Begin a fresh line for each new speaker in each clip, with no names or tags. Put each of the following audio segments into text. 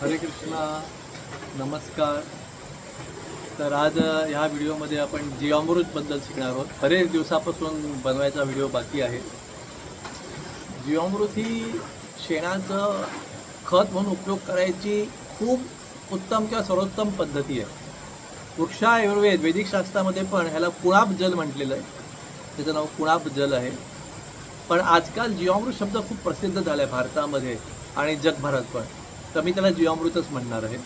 हरे कृष्णा नमस्कार. तर आज ह्या व्हिडिओमध्ये आपण जीवामृतबद्दल शिकणार आहोत. बरेच दिवसापासून बनवायचा व्हिडिओ बाकी आहे. जीवामृत ही शेणाचं खत म्हणून उपयोग करायची खूप उत्तम किंवा सर्वोत्तम पद्धती आहे. वृक्षा आयुर्वेद वैदिक शास्त्रामध्ये पण ह्याला कुणाब जल म्हटलेलं आहे. त्याचं नाव कुणाब जल आहे. पण आजकाल जीवामृत शब्द खूप प्रसिद्ध झाला आहे भारतामध्ये आणि जगभरात पण. तर मी त्याला जीवामृतच म्हणणार आहे.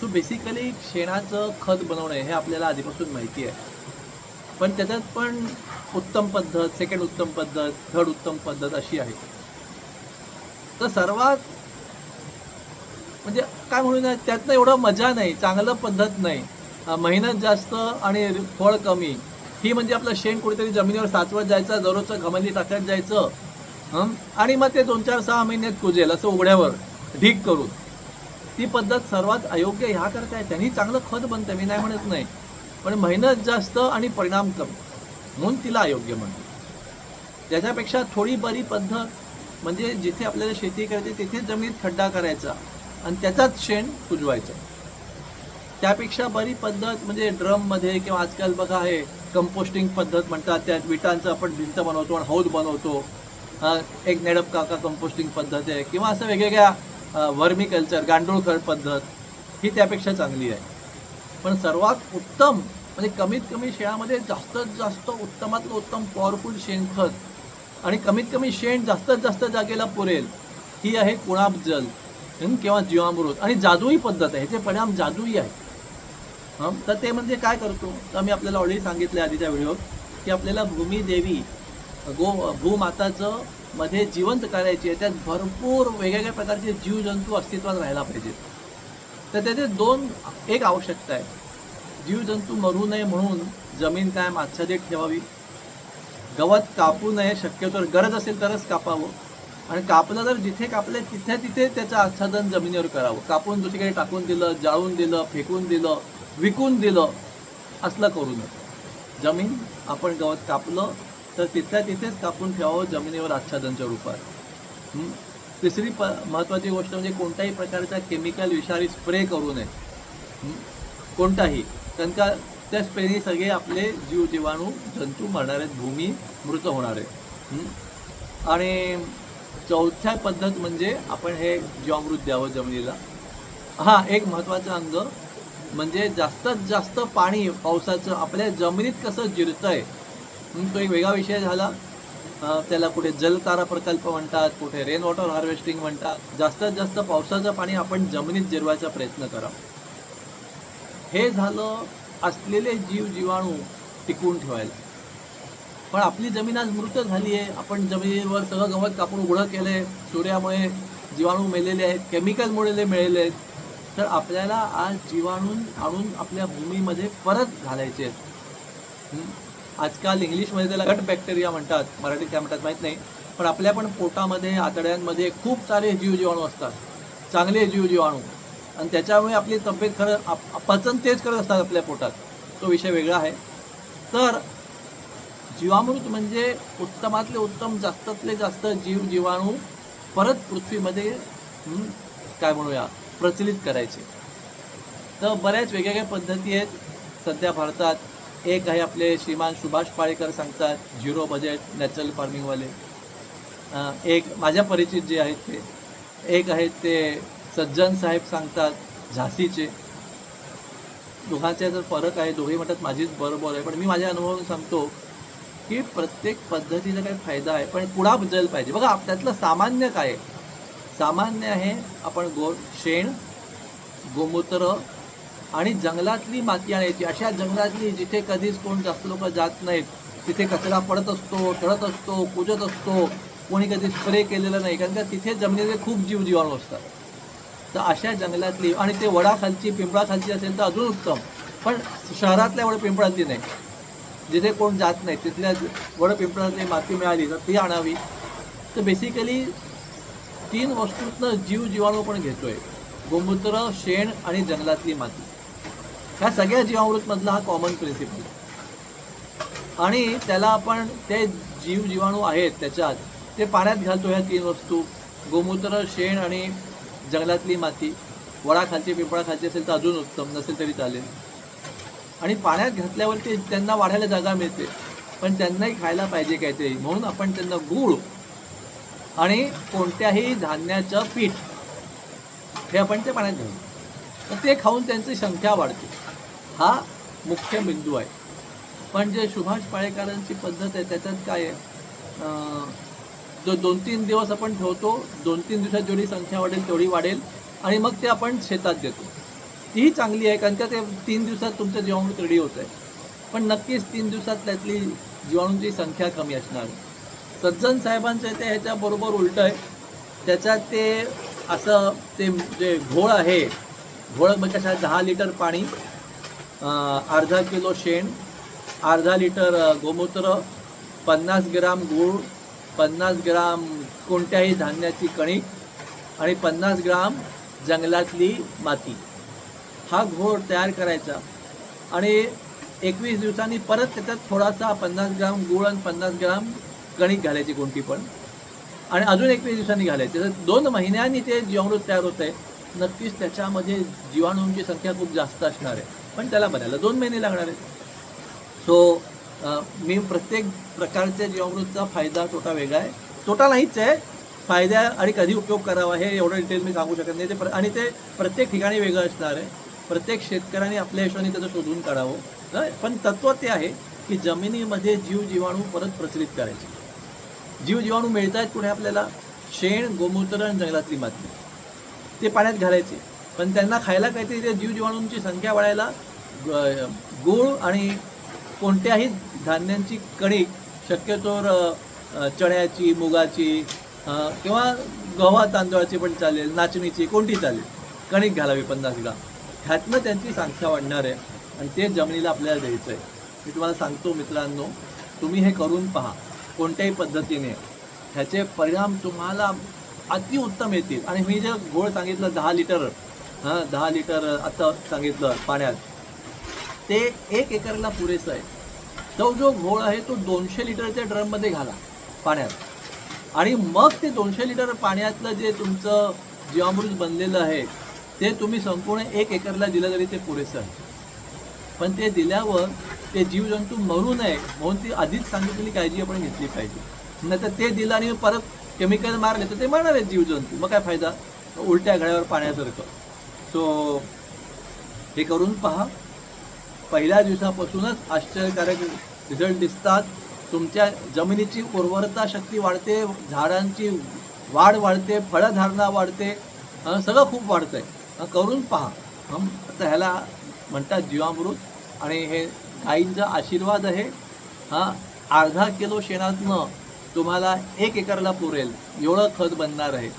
सो बेसिकली शेणाचं खत बनवणे हे आपल्याला आधीपासून माहिती आहे. पण त्याच्यात पण उत्तम पद्धत सेकंड उत्तम पद्धत थर्ड उत्तम पद्धत अशी आहे. तर सर्वात म्हणजे काय म्हणू ना त्यातनं एवढं मजा नाही चांगलं पद्धत नाही. मेहनत जास्त आणि फळ कमी. ही म्हणजे आपलं शेण कुठेतरी जमिनीवर साचवत जायचं दररोजचं घमंडी टाकत जायचं. आणि मग ते दोन चार सहा महिन्यात कुजेल असं उघड्यावर. ढीक करून. ती पद्धत सर्वात अयोग्य ह्याकरता आहे. त्यांनी चांगलं खत बनतं. मी नाही म्हणत नाही. पण मेहनत जास्त आणि परिणाम कमी. म्हणून तिला अयोग्य म्हणतो त्याच्यापेक्षा थोडी बरी पद्धत म्हणजे जिथे आपल्याला शेती करायची तिथे जमिनीत खड्डा करायचा आणि त्याचाच शेण कुजवायचं त्यापेक्षा बरी पद्धत म्हणजे ड्रममध्ये किंवा आजकाल बघा आहे कंपोस्टिंग पद्धत म्हणतात. त्यात विटांचं आपण भिंत बनवतो आणि हौद बनवतो. एक नेडप काका कंपोस्टिंग पद्धत आहे. किंवा असं वेगवेगळ्या वर्मी कल्चर गांडूळ खत पद्धत ही त्यापेक्षा चांगली आहे. पण सर्वात उत्तम म्हणजे कमीत कमी शेणामध्ये जास्तीत जास्त उत्तमातलं उत्तम पॉवरफुल शेणखत आणि कमीत कमी शेण जास्तीत जास्त जागेला पुरेल ही आहे कुणाप जल किंवा जीवामृत आणि जादूई पद्धत आहे. ह्याचे परिणाम जादूई आहे. हां तर ते म्हणजे काय करतो? तर मी आपल्याला ऑलरेडी सांगितलं आधीच्या व्हिडिओत की आपल्याला भूमी देवी गो भूमाताचं मध्ये जिवंत करायची आहे त्यात भरपूर वेगवेगळ्या प्रकारचे जीवजंतू अस्तित्वात राहायला पाहिजेत. तर त्याचे दोन एक आवश्यकता आहे. जीवजंतू मरू नये म्हणून जमीन कायम आच्छादित ठेवावी. गवत कापू नये शक्यतो गरज असेल तरच कापावं. आणि कापलं जर जिथे कापले तिथे तिथे त्याचं आच्छादन जमिनीवर करावं. कापून दुसरीकडे टाकून दिलं जाळून दिलं फेकून दिलं विकून दिलं असलं करू नये जमीन आपण गवत कापलं तर तिथल्या तिथेच कापून ठेवावं जमिनीवर आच्छादनच्या रूपात. तिसरी प महत्त्वाची गोष्ट म्हणजे कोणत्याही प्रकारचा केमिकल विषारी स्प्रे करू नये. कोणताही. कारण का त्या स्प्रेने सगळे आपले जीव जीवाणू जंतू मरणार आहेत भूमी मृत होणार आहे आणि चौथ्या पद्धत म्हणजे आपण हे जीवामृत द्यावं जमिनीला. हां एक महत्त्वाचं अंग. म्हणजे जास्तीत जास्त पाणी पावसाचं आपल्या जमिनीत कसं जिरतं आहे म्हणून तो एक वेगळा विषय झाला. त्याला कुठे जलतारा प्रकल्प म्हणतात कुठे रेन वॉटर हार्वेस्टिंग म्हणतात. जास्तीत जास्त पावसाचं पाणी आपण जमिनीत जिरवायचा प्रयत्न करा. हे झालं असलेले जीव जीवाणू टिकवून ठेवायला. पण आपली जमीन आज मृत झाली आहे. आपण जमिनीवर सगळं गवत कापून उघडं केलं आहे सूर्यामुळे जीवाणू मेलेले आहेत. केमिकलमुळे मिळेले आहेत. तर आपल्याला आज जीवाणू आणून आपल्या भूमीमध्ये परत घालायचे आहेत. आजकाल इंग्लिशमध्ये त्याला गट बॅक्टेरिया म्हणतात मराठीत काय म्हणतात माहीत नाही पण आपल्या पण पोटामध्ये आतड्यांमध्ये खूप सारे जीव जीवाणू असतात. चांगले जीव जीवाणू आणि त्याच्यामुळे आपली तब्येत खरं आप- पचन तेच करत असतात आपल्या पोटात. तो विषय वेगळा आहे. तर जीवामृत म्हणजे उत्तमातले उत्तम जास्तातले जास्त जीव जीवाणू परत पृथ्वीमध्ये काय म्हणूया प्रचलित करायचे. तर बऱ्याच वेगवेगळ्या पद्धती आहेत. सध्या भारतात एक आहे आपले श्रीमान सुभाष पाळेकर सांगतात झिरो बजेट नॅचरल फार्मिंगवाले. एक माझ्या परिचित जे आहेत ते. एक आहेत ते सज्जन साहेब सांगतात झाशीचे. दोघांचे जर फरक आहे दोघे म्हणतात माझीच बरोबर आहे. पण मी माझ्या अनुभवातून सांगतो की प्रत्येक पद्धतीचा काही फायदा आहे पण पुढा बदल पाहिजे? बघा त्यातलं सामान्य काय आहे? सामान्य आहे आपण गो शेण गोमूत्र आणि जंगलातली माती आणायची. अशा जंगलातली जिथे कधीच कोण जास्त लोक जात नाहीत तिथे कचरा पडत असतो टळत असतो कुजत असतो कोणी कधी स्प्रे केलेलं नाही. कारण का तिथे जमिनीचे खूप जीव जीवाणू असतात. तर अशा जंगलातली आणि ते वडाखालची पिंपळाखालची असेल तर अजून उत्तम. पण शहरातल्या वड पिंपळातली नाही. जिथे कोण जात नाही तिथल्या वड पिंपळातली माती मिळाली तर ती आणावी. तर बेसिकली तीन वस्तूतनं जीव जीवाणू पण घेतोय. गोमूत्र शेण आणि जंगलातली माती. ह्या सगळ्या जीवामृतमधला हा कॉमन प्रिन्सिपल आणि त्याला आपण ते जीव जीवाणू आहेत त्याच्यात ते पाण्यात घालतो ह्या तीन वस्तू. गोमूत्र शेण आणि जंगलातली माती. वडाखालची पिंपळाखालची असेल तर अजून उत्तम नसेल तरी चालेल. आणि पाण्यात घातल्यावरती त्यांना वाढायला जागा मिळते. पण त्यांनाही खायला पाहिजे काहीतरी. म्हणून आपण त्यांना गूळ आणि कोणत्याही धान्याचं पीठ हे आपण ते पाण्यात घालू तर ते खाऊन त्यांची संख्या वाढते. हा मुख्य बिंदू आहे. पण जे सुभाष पाळेकरांची पद्धत आहे त्याच्यात काय आहे? जो दोन तीन दिवस आपण ठेवतो दोन तीन दिवसात जेवढी संख्या वाढेल तेवढी वाढेल आणि मग ते आपण शेतात देतो. तीही चांगली आहे कारण का ते तीन दिवसात तुमचं जीवाणू रेडी होत आहे. पण नक्कीच तीन दिवसात त्यातली जीवाणूंची संख्या कमी असणार. सज्जन साहेबांचं ते ह्याच्याबरोबर उलटं आहे. त्याच्यात ते असं ते जे घोळ आहे घोळ म्हणजे कशा दहा लिटर पाणी अर्धा किलो शेण अर्धा लिटर गोमूत्र पन्नास ग्राम गूळ पन्नास ग्राम कोणत्याही धान्याची कणिक आणि पन्नास ग्राम जंगलातली माती. हा घोळ तयार करायचा आणि एकवीस दिवसांनी परत त्याच्यात थोडासा पन्नास ग्राम गूळ आणि पन्नास ग्राम कणिक घालायची कोणती पण. आणि अजून एकवीस दिवसांनी घालायचे. तर दोन महिन्यांनी ते जीवाणू तयार होत आहे नक्कीच त्याच्यामध्ये जीवाणूंची संख्या खूप जास्त असणार आहे. पण त्याला बनायला दोन महिने लागणार आहेत. सो मी प्रत्येक प्रकारच्या जीवामृतचा फायदा तोटा वेगळा आहे. तोटा नाहीच आहे. फायदा आणि कधी उपयोग करावा हे एवढं डिटेल मी सांगू शकत नाही. ते प्र- आणि ते प्रत्येक ठिकाणी वेगळं असणार आहे. प्रत्येक शेतकऱ्याने आपल्या हिशोबाने त्याचं शोधून काढावं. पण तत्व ते आहे की जमिनीमध्ये जीव जीवाणू परत प्रचलित करायचे. जीव जीवाणू मिळत आहेत कुठे आपल्याला? शेण गोमूत्र आणि जंगलातली माती. ते पाण्यात घालायचे. पण त्यांना खायला काहीतरी त्या जीवजीवाणूंची संख्या वाढायला गूळ आणि कोणत्याही धान्यांची कणिक शक्यतोवर चण्याची मुगाची किंवा गव्हा तांदळाची पण चालेल नाचणीची कोणती चालेल कणिक घालावी पन्नास ग्राम ह्यातनं त्यांची संख्या वाढणार आहे आणि ते जमिनीला आपल्याला द्यायचं आहे. मी तुम्हाला सांगतो मित्रांनो तुम्ही हे करून पहा कोणत्याही पद्धतीने. ह्याचे परिणाम तुम्हाला अतिउत्तम येतील. आणि मी जे गोळ सांगितलं दहा लिटर हां दहा लिटर आता सांगितलं पाण्यात. ते एक एकरला पुरेसं आहे. तो जो घोळ आहे तो दोनशे लिटरच्या ड्रममध्ये घाला पाण्यात. आणि मग ते दोनशे लिटर पाण्यातलं जे तुमचं जीवामृत बनलेलं आहे ते तुम्ही संपूर्ण एक एकरला दिलं तरी ते पुरेसं आहे. पण ते दिल्यावर ते जीवजंतू मरू नये म्हणून ती आधीच सांगितलेली काळजी आपण घेतली पाहिजे. नाहीतर ते दिलं आणि परत केमिकल मारले तर ते मरणार आहेत जीवजंतू. मग काय फायदा? उलट्या घड्यावर पाण्यासारखं. सो हे करून पहा. पहिल्या दिवसापासूनच आश्चर्यकारक रिझल्ट दिसतात. तुमच्या जमिनीची उर्वरता शक्ती वाढते झाडांची वाढ वाढते फळधारणा वाढते सगळं खूप वाढतंय. आहे करून पहा. आता ह्याला म्हणतात जीवामृत आणि हे गाईंचा आशीर्वाद आहे. हा अर्धा किलो शेणातनं तुम्हाला एक एकरला पुरेल. एवढं खत बनणार आहे.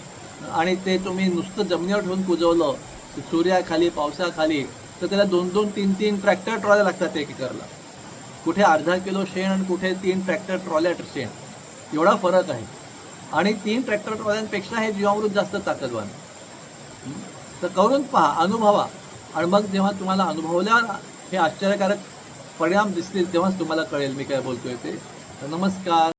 आणि ते तुम्ही नुसतं जमिनीवर ठेवून कुजवलं सूर्याखाली पावसाखाली तर त्याला दोन दोन तीन तीन ट्रॅक्टर ट्रॉल्या लागतात एक एकरला कुठे अर्धा किलो शेण आणि कुठे तीन ट्रॅक्टर ट्रॉल्या शेण. एवढा फरक आहे. आणि तीन ट्रॅक्टर ट्रॉल्यांपेक्षा हे जीवामृत जास्त ताकदवान. तर करून पहा अनुभवा. आणि मग जेव्हा तुम्हाला अनुभवल्यावर हे आश्चर्यकारक परिणाम दिसतील तेव्हाच तुम्हाला कळेल मी काय बोलतोय ते. तर नमस्कार.